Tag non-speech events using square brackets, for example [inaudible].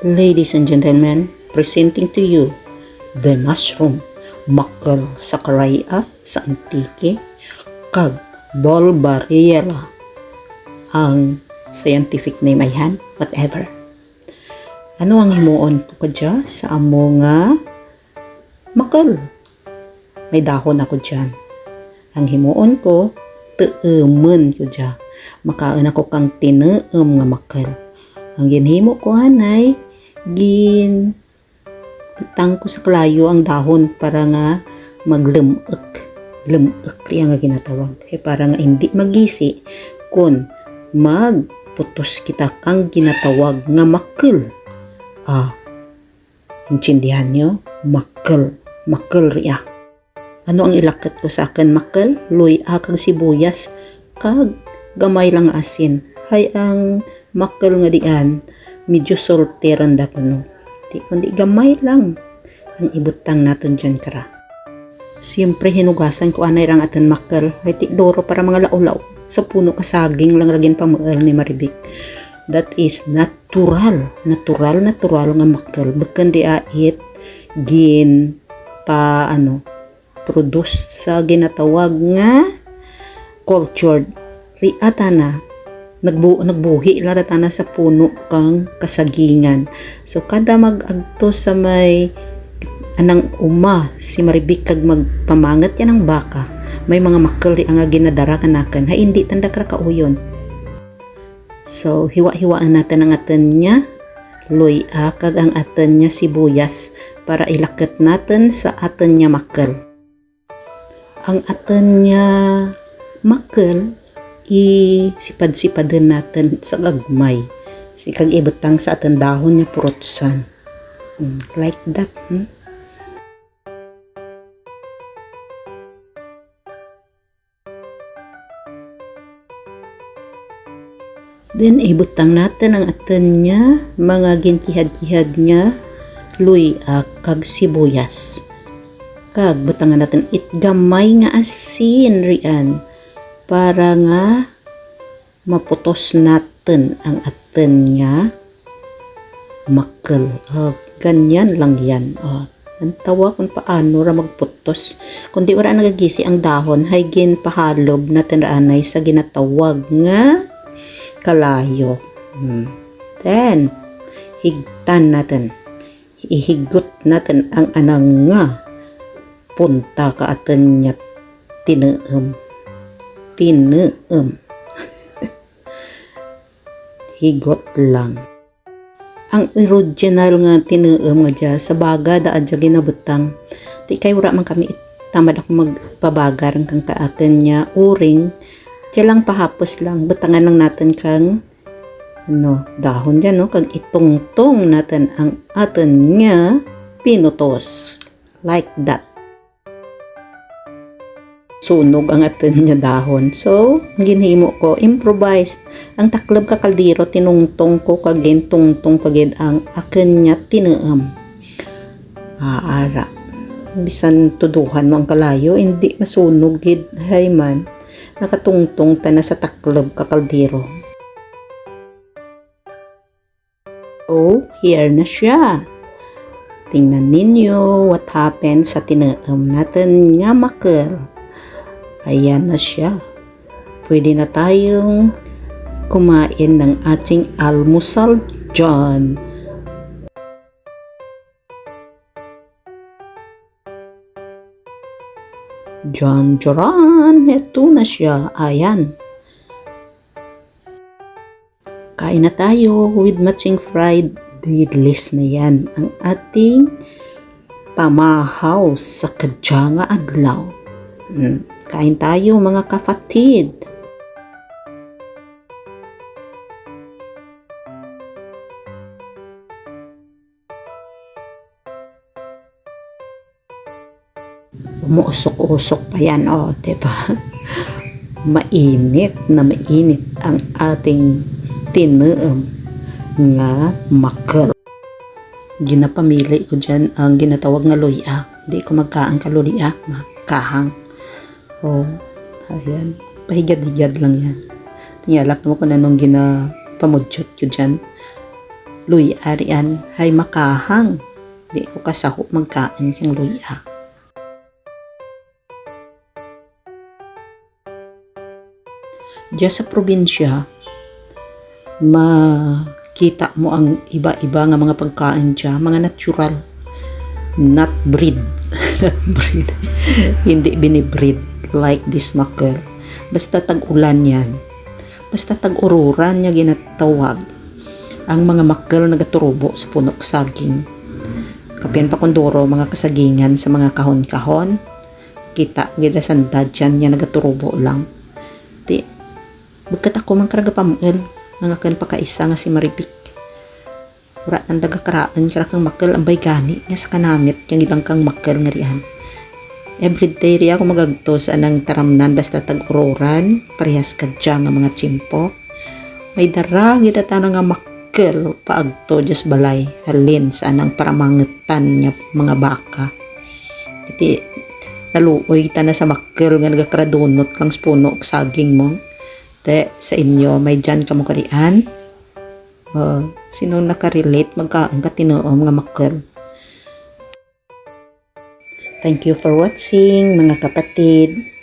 Ladies and gentlemen, presenting to you the mushroom makal sakaraya sa antike kag bulbariella ang scientific name ay han, whatever. Ano ang himuon ko kadya sa amo nga makal? May dahon ako dyan. Ang himuon ko, teumen ko dya. Makaon ako kang tineem nga makal. Ang ginhimo ko hanay, gin butang ko sa klayo ang dahon para nga maglemek. Lemek riya nga ginatawag. Eh, para nga hindi magisi kun magputos kita kang ginatawag nga makil. Ah, intindihan nyo? Makil. Makil riya. Ano ang ilakat ko sa akin makil? Luy akang sibuyas. Kag gamay lang asin. Hay ang makil nga dian, medyo salteran da kuno. Di kundi gamay lang ang ibutang natin dyan kara. Siyempre hinugasan ko anay rang atin makal. Ay ti doro para mga laulaw. Sa puno ka saging lang ragin pang ni Maribik. That is natural. Natural, natural nga makal. Bakan di ait gin pa ano produce sa ginatawag nga cultured riata na nagbu nagbuhi la rata na sa puno kang kasagingan. So kada magagto sa may anang uma si Maribik kag magpamangat yan ang baka may mga makali ang ginadara kanakan. Ha hindi tanda kra kauyon so hiwa-hiwaan natin ang atin niya loy kag ang atin niya sibuyas para ilakat natin sa atin niya makal. Ang atin niya makal isipad-sipadan natin sa gagmay. Si kag ibutang sa atin dahon niya purotsan. Hmm, like that. Hmm? Then ibutang natin ang atin niya, mga ginkihad-kihad niya, luy ah, kag sibuyas. Kag butangan natin it gamay nga asin rian para nga maputos natin ang atin niya makal. Oh, ganyan lang yan. Oh, ang tawa kung paano ra magputos. Kundi wala nagagisi ang dahon, hay gin pahalob natin raanay sa ginatawag nga kalayo. Hmm. Then, higtan natin. Ihigot natin ang anang nga punta ka atin niya tineem tineem. Higot lang. Ang original nga tineem nga dya, sa baga da adya ginabutang. Di kay wala man kami tamad ako magpabagar kang kaakin niya uring. Diya lang pahapos lang. Butangan lang natin kang ano, dahon dyan, no? Kag itungtong natin ang atin niya pinutos. Like that sunog ang atin niya dahon. So, ang ginhimo ko, improvised. Ang taklab ka kaldero, tinungtong ko kagin, tungtong kagin ang akin niya tinuam. Aara. Bisan tuduhan mo ang kalayo, hindi masunog gid hay man. Nakatungtong ta na sa taklab ka kaldero. Oh, here na siya. Tingnan ninyo what happened sa tinuam natin nga makal. Ayan na siya. Pwede na tayong kumain ng ating almusal dyan. John Joran, eto na siya. Ayan. Kain na tayo with matching fried dilis na yan. Ang ating pamahaw sa kadyanga adlaw. Hmm. Kain tayo mga kafatid. Umuusok-usok pa yan, oh, diba? [laughs] mainit na mainit ang ating tinuom nga makal. Ginapamili ko dyan ang ginatawag nga luya. Di ko magkaan ka luya, makahang. Oh, ayan. Pahigad-higad lang yan. Tingalak mo kung anong ginapamudyot ko dyan. luya riyan hay makahang. Di ko kasaho magkain yung luya. Diyan sa probinsya, makita mo ang iba-iba nga mga pagkain dyan, mga natural, not breed, [laughs] not breed, hindi binibreed like this makal. Basta tag-ulan yan, basta tag-ururan niya ginatawag ang mga makal nagaturubo sa punok saging. Kapian pa kondoro, mga kasagingan sa mga kahon-kahon, kita gida sandad dyan niya nagaturubo lang. Di, Bagkat ako man karaga pamuel, nangakan pa kaisa nga si Maripik. Wala nang dagakaraan kara kang makal ang gani nga sa kanamit kang ilang kang makal nga riyan. Everyday ri ako magagto sa anang taramnan basta tag-uroran, parehas kadya nga mga chimpo. May dara gida nga makal paagto just balay halin sa anang paramangetan nga mga baka. Iti naluoy ta na sa makal nga nagakradunot lang sa puno og saging mo te sa inyo may dyan ka karian uh, sino nakarelate magkaan ka tinuom nga makal thank you for watching mga kapatid